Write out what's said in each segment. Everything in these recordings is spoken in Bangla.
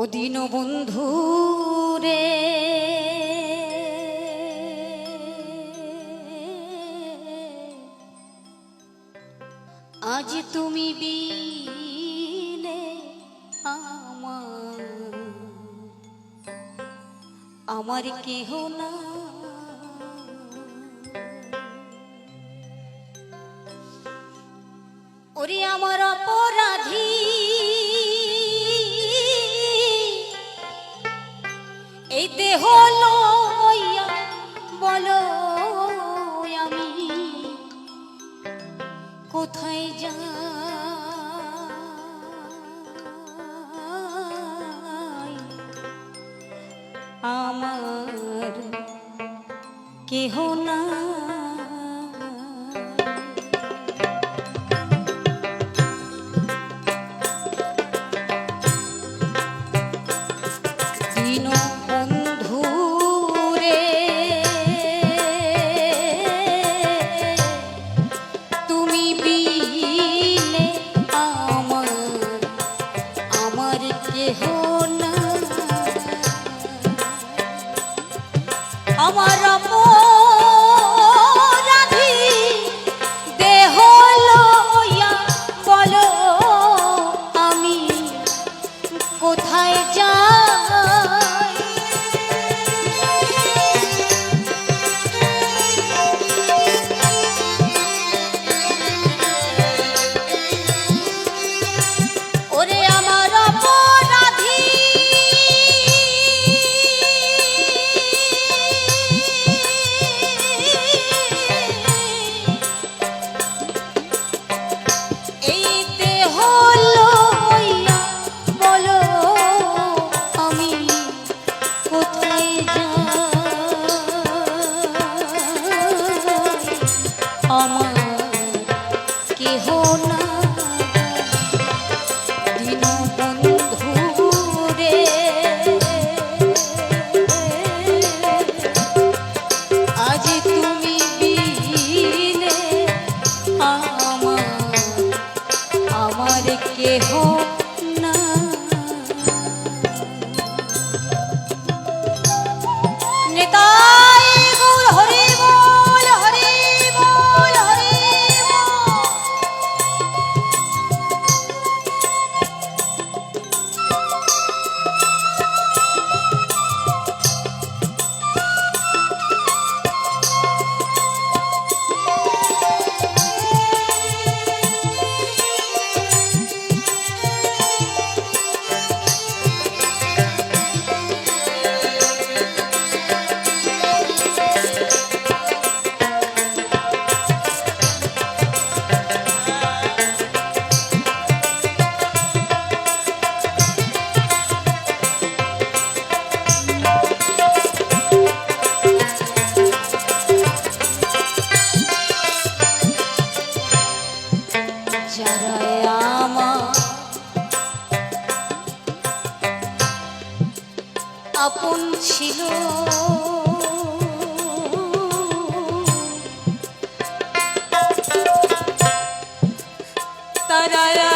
অদিন বন্ধু রে আজ তুমি বিলে আমার আমার কেহ না। ওরে আমার অপর के हो আমার মন हो ना আপন ছিল। তারা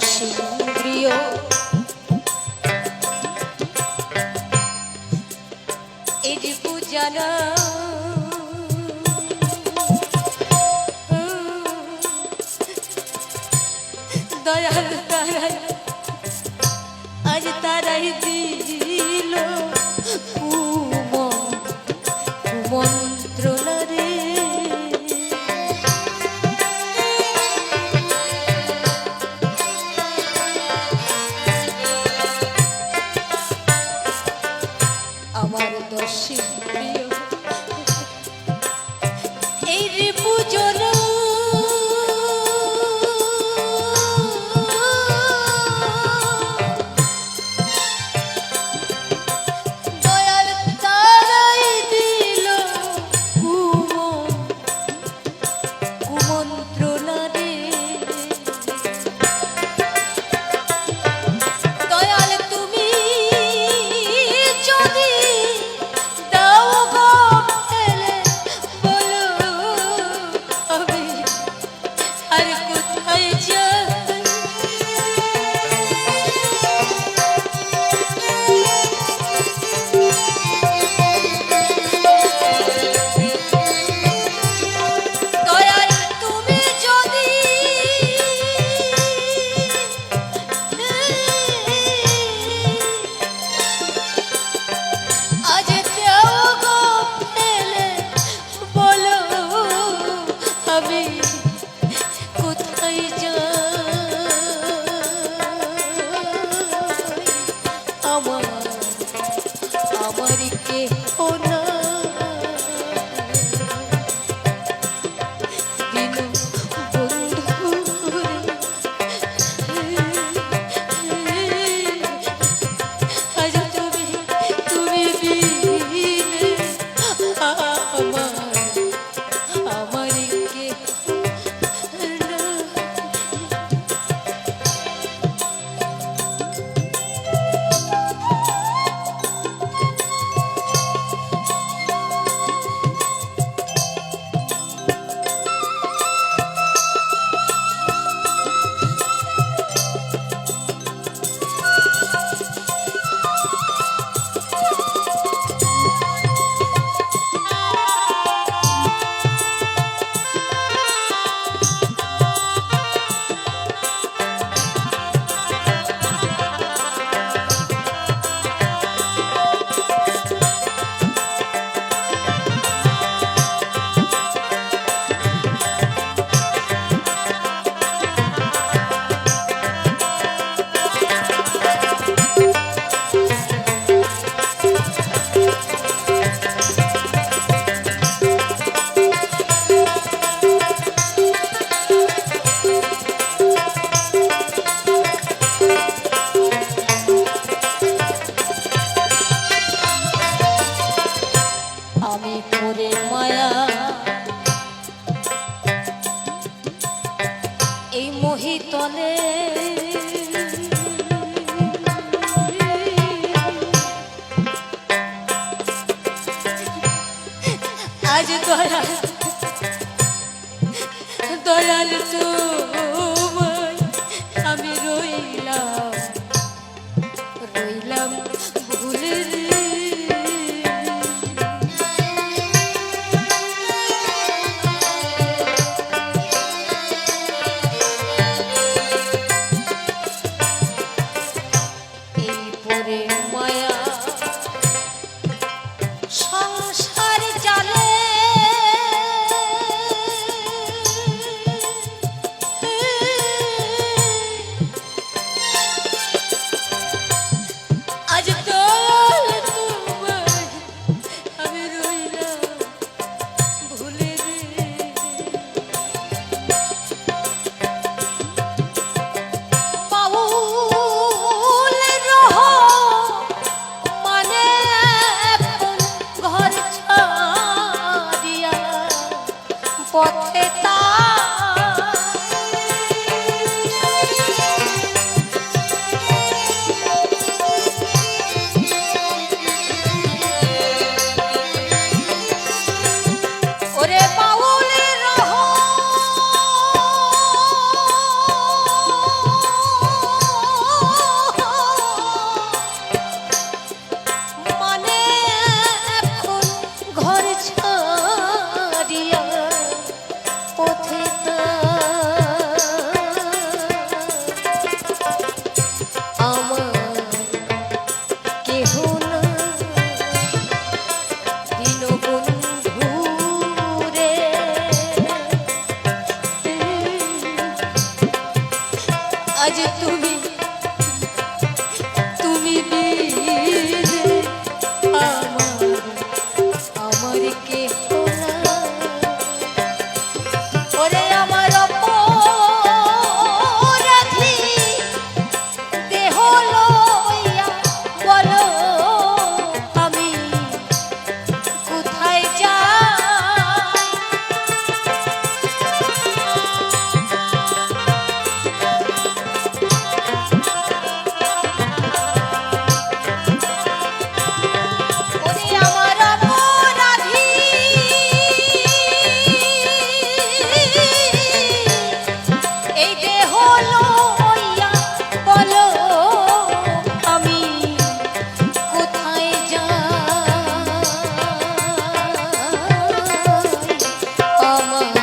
অসীন্দ্রিয়। এটি পূজানা দয়াল তারাই আজ তারাই কোথায় যা তলে ঝরছ আমার